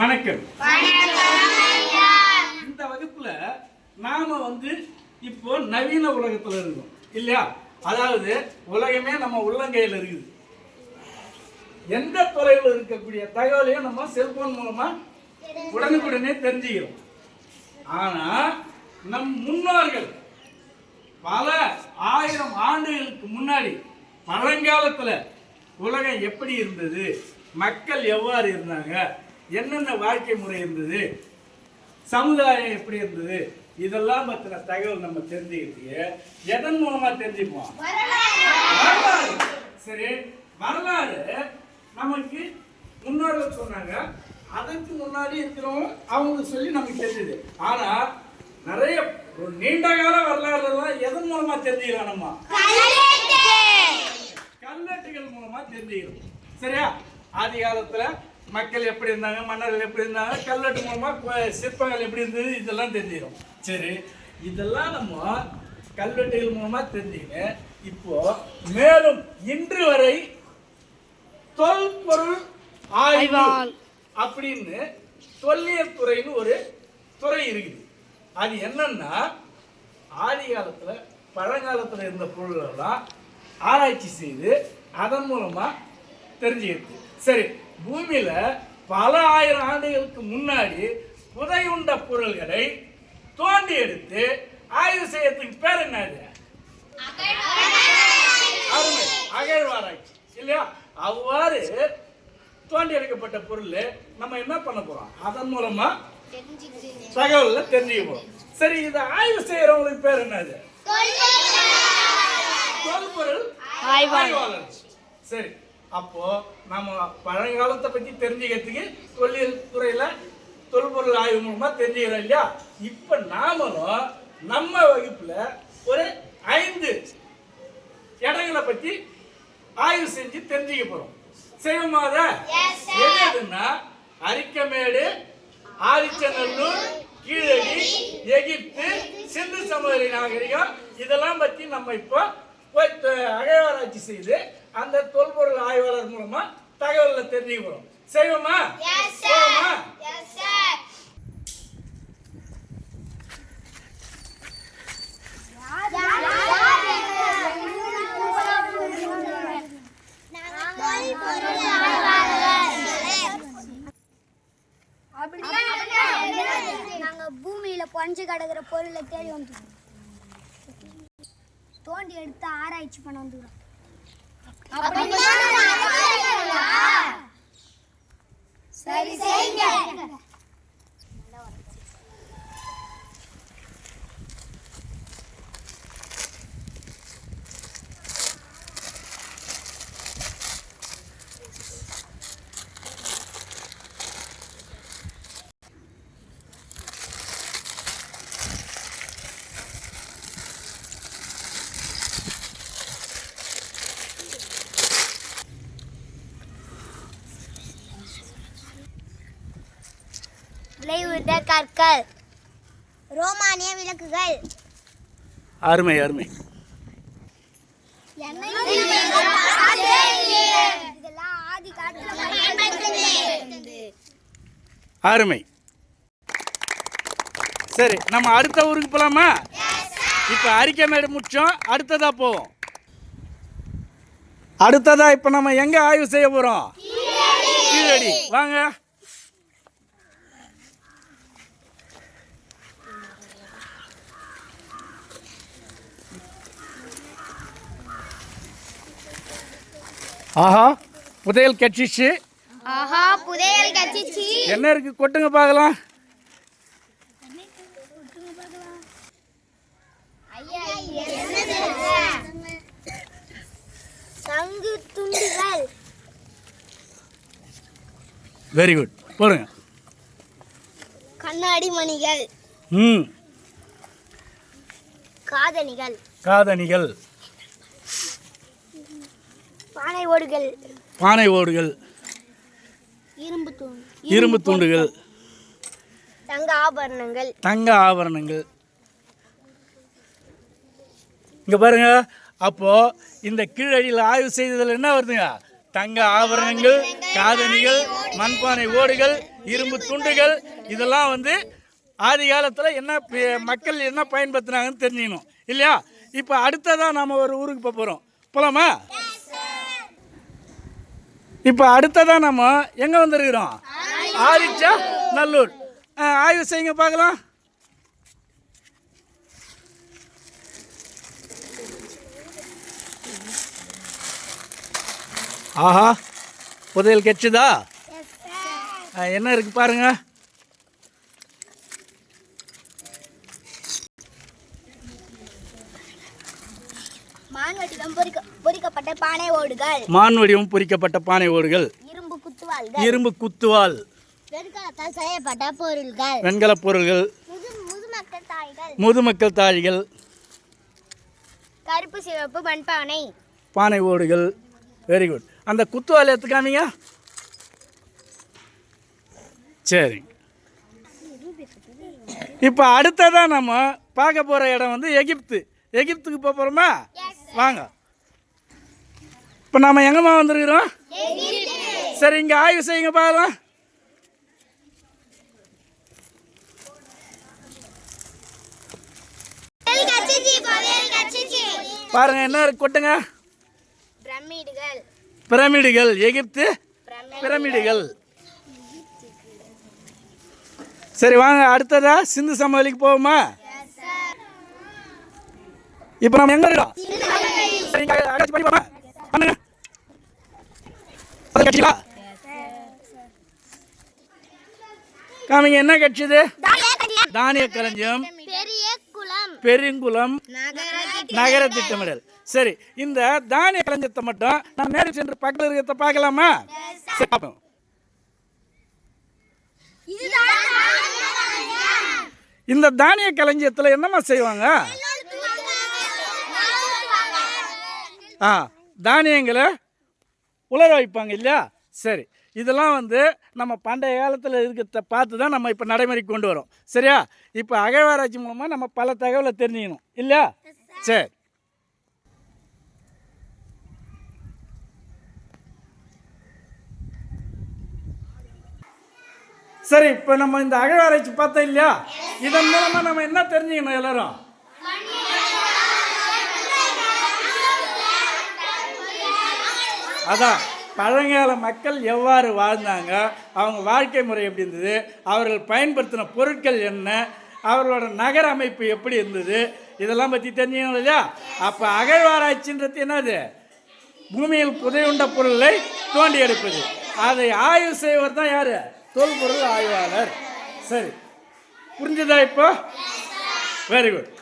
வணக்கம். இந்த வகுப்புல நாம வந்து இப்போ நவீன உலகத்துல இருக்கோம். இல்லையா? அதாவது உலகமே நம்ம உள்ளங்கையில் இருக்குது. எந்த தொலைவில் இருக்கக்கூடிய தகவலையும் நம்ம செல்போன் மூலமா உடனுக்குடனே தெரிஞ்சுக்கிறோம். ஆனா நம் முன்னோர்கள் பல ஆயிரம் ஆண்டுகளுக்கு முன்னாடி பழங்காலத்துல உலகம் எப்படி இருந்தது? மக்கள் எவ்வாறு இருந்தாங்க? என்னென்ன வாழ்க்கை முறை இருந்தது? சமுதாயம் எப்படி இருந்தது? இதெல்லாம் பத்தின தகவல் நம்ம தெரிஞ்சுக்கிறதுக்கு எதன் மூலமா தெரிஞ்சுப்போம்? வரலாறு. சரி வரலாறு நமக்கு முன்னோர்கள் சொன்னாங்க. அதுக்கு முன்னாடி இருக்கிறவங்க அவங்க சொல்லி நமக்கு தெரிஞ்சது. ஆனா நிறைய ஒரு நீண்ட கால வரலாறு எல்லாம் எதன் மூலமா தெரிஞ்சுக்கலாம் நம்ம? கல்வெட்டுகள். மூலமா தெரிஞ்சுக்கிறோம். சரியா? ஆதி காலத்துல மக்கள் எப்படி இருந்தாங்க மன்னர்கள் எப்படி இருந்தாங்க கல்வெட்டு மூலமா கு- சிற்பங்கள் எப்படி இருந்தது இதெல்லாம் தெரிஞ்சுக்கிறோம் சரி இதெல்லாம் நம்ம கல்வெட்டுகள் மூலமா தெரிஞ்சுக்கின்னு இப்போ மேலும் இன்று வரை தொல்பொருள் ஆய்வு அப்படின்னு தொல்லியல் துறைன்னு ஒரு துறை இருக்குது. அது என்னன்னா ஆதி காலத்துல பழங்காலத்துல இருந்த பொருளெல்லாம் ஆராய்ச்சி செய்து அதன் மூலமா தெரிஞ்சுக்கிறது சரி பூமியில் பல ஆயிரம் ஆண்டுகளுக்கு முன்னாடி புதையுண்ட பொருள்களை தோண்டி எடுத்து ஆய்வு செய்யறதுக்கு பேர் என்னது அருமை. அகழ்வாராய்ச்சி. இல்லையா? அவ்வாறு தோண்டி எடுக்கப்பட்ட பொருள் நம்ம என்ன பண்ண போறோம்? அதன் மூலமா தகவல்ல தெரிஞ்சுக்க போறோம் சரி இதை ஆய்வு செய்யறவங்களுக்கு பேர் என்னது தொல்பொருள் ஆய்வாளர். சரி. அப்போ நம்ம பழங்காலத்தை பத்தி தெரிஞ்சுக்கிறதுக்கு தொல்லியல் துறையில தொல்பொருள் ஆய்வு மூலமா தெரிஞ்சுக்கிறோம் இல்லையா? இப்ப நாமளும் நம்ம வகுப்புல ஒரு ஐந்து இடங்களை பத்தி ஆய்வு செஞ்சு தெரிஞ்சுக்க போறோம். செய்வோமா அத எது எதுன்னா? அரிக்கமேடு ஆதிச்சநல்லூர் கீழடி எகிப்து சிந்து சமவெளி நாகரிகம். இதெல்லாம் பத்தி நம்ம இப்போ அகழ்வாராய்ச்சி செய்து அந்த தொல்பொருள் ஆய்வாளர் மூலமா தகவல்ல தெரிஞ்சுக்க போறோம் செய்வோமா போவோமா நாங்க பூமியில பஞ்சு கிடக்குற பொருளை தேடி வந்துக்கிறோம் தோண்டி எடுத்து ஆராய்ச்சி பண்ண வந்துக்கிறோம் சரி செய்யுங்க விளைவுட கற்கள் ரோமானிய விளக்குகள். அருமை அருமை. இதெல்லாம் அருமை. சரி நம்ம அடுத்த ஊருக்கு போலாமா? இப்போ அரிக்கமேடு முடிச்சோம். அடுத்ததா போவோம். அடுத்ததா இப்போ நம்ம எங்க ஆய்வு செய்ய போறோம்? கீழடி. வாங்க. ஆஹா புதையல் கட்சிச்சு ஆஹா புதையல் கச்சிச்சு. என்ன இருக்கு? கொட்டுங்க பார்க்கலாம். சங்கு துண்டுகள். வெரி குட் போடுங்க. கண்ணாடி மணிகள். ம். காதணிகள். காதணிகள். பானை ஓடுகள். பானை ஓடுகள். இரும்பு தூண். இரும்பு துண்டுகள். தங்க ஆபரணங்கள். தங்க ஆபரணங்கள். இங்க பாருங்க. அப்போ இந்த கீழடியில் ஆய்வு செய்ததில் என்ன வருதுங்க? தங்க ஆபரணங்கள் காதணிகள் மண்பானை ஓடுகள் இரும்பு துண்டுகள் இதெல்லாம் வந்து ஆதி காலத்தில் என்ன மக்கள் என்ன பயன்படுத்துனாங்கன்னு தெரிஞ்சுக்கணும். இல்லையா? இப்போ அடுத்ததாக நாம் ஒரு ஊருக்கு போக போகிறோம் போலாமா? இப்போ அடுத்ததாக நம்ம எங்கே வந்திருக்கிறோம்? ஆரிச்சா நல்லூர். ஆய்வு செய்யுங்க பார்க்கலாம். ஆஹா புதையல் கெச்சுதா என்ன இருக்கு பாருங்க மான்வட்டிடம் பொறிக்க பொறிக்கப்பட்ட பானை ஓடுகள். மான் வடிவம் பொறிக்கப்பட்ட பானை ஓடுகள். இரும்பு குத்துவாள்கள். இரும்பு குத்துவால் வெண்கலத்தால் செய்யப்பட்ட பொருள்கள். வெண்கலப் பொருள்கள். முது முதுமக்கள் தாய்கள். முதுமக்கள் தாழிகள் கருப்பு சிவப்பு மண்பானை. பானை ஓடுகள். வெரி குட் அந்த குத்துவால் எடுத்துக்காமீங்க சரி. இப்போ அடுத்ததாக நம்ம பார்க்க போகிற இடம் வந்து எகிப்து. எகிப்துக்கு போக போகிறோமா வாங்க. இப்போ நம்ம எங்கம்மா வந்திருக்கிறோம்? சரி இங்கே ஆய்வு செய்யுங்க பார்க்கலாம் பாருங்க என்ன கொட்டுங்க? பிரமிடுகள். பிரமிடுகள் எகிப்து பிரமிடுகள். சரி வாங்க அடுத்ததா சிந்து சமவெளிக்கு போவோமா? இப்போ நம்ம எங்க இருக்கோம் சரி, இங்க அடைச்சு பண்ணி போமா பண்ணுங்க அது கட்சிகளா காமிங்க என்ன கட்சிது தானிய களஞ்சியம் பெருங்குளம் நகர திட்டமிடல் சரி இந்த தானிய களஞ்சத்தை மட்டும் நான் நேரில் சென்று பக்கத்தில் இருக்கிறத பார்க்கலாமா? சரி பார்ப்போம். இந்த தானிய களஞ்சியத்தில் என்னம்மா செய்வாங்க? ஆ தானியங்களை உலர வைப்பாங்க இல்லையா? சரி. இதெல்லாம் வந்து நம்ம பண்டைய காலத்தில் இருக்கிறத பார்த்து தான் நம்ம இப்போ நடைமுறைக்கு கொண்டு வரோம். சரியா? இப்போ அகழ்வாராய்ச்சி மூலமாக நம்ம பல தகவலை தெரிஞ்சுக்கணும். இல்லையா? சரி. சரி இப்போ நம்ம இந்த அகழ்வாராய்ச்சி பார்த்தோம் இல்லையா? இதன் மூலமாக நம்ம என்ன தெரிஞ்சுக்கணும் எல்லாரும்? அதான் பழங்கால மக்கள் எவ்வாறு வாழ்ந்தாங்க அவங்க வாழ்க்கை முறை எப்படி இருந்தது அவர்கள் பயன்படுத்தின பொருட்கள் என்ன அவர்களோட நகர அமைப்பு எப்படி இருந்தது இதெல்லாம் பற்றி தெரிஞ்சுக்கணும் இல்லையா? அப்போ அகழ்வாராய்ச்சின்றது என்னது? பூமியில் புதையுண்ட பொருளை தோண்டி எடுப்பது. அதை ஆய்வு செய்வர் தான் யார்? தொல்பொருள் ஆய்வாளர். சரி. புரிஞ்சுதா இப்போ? Very good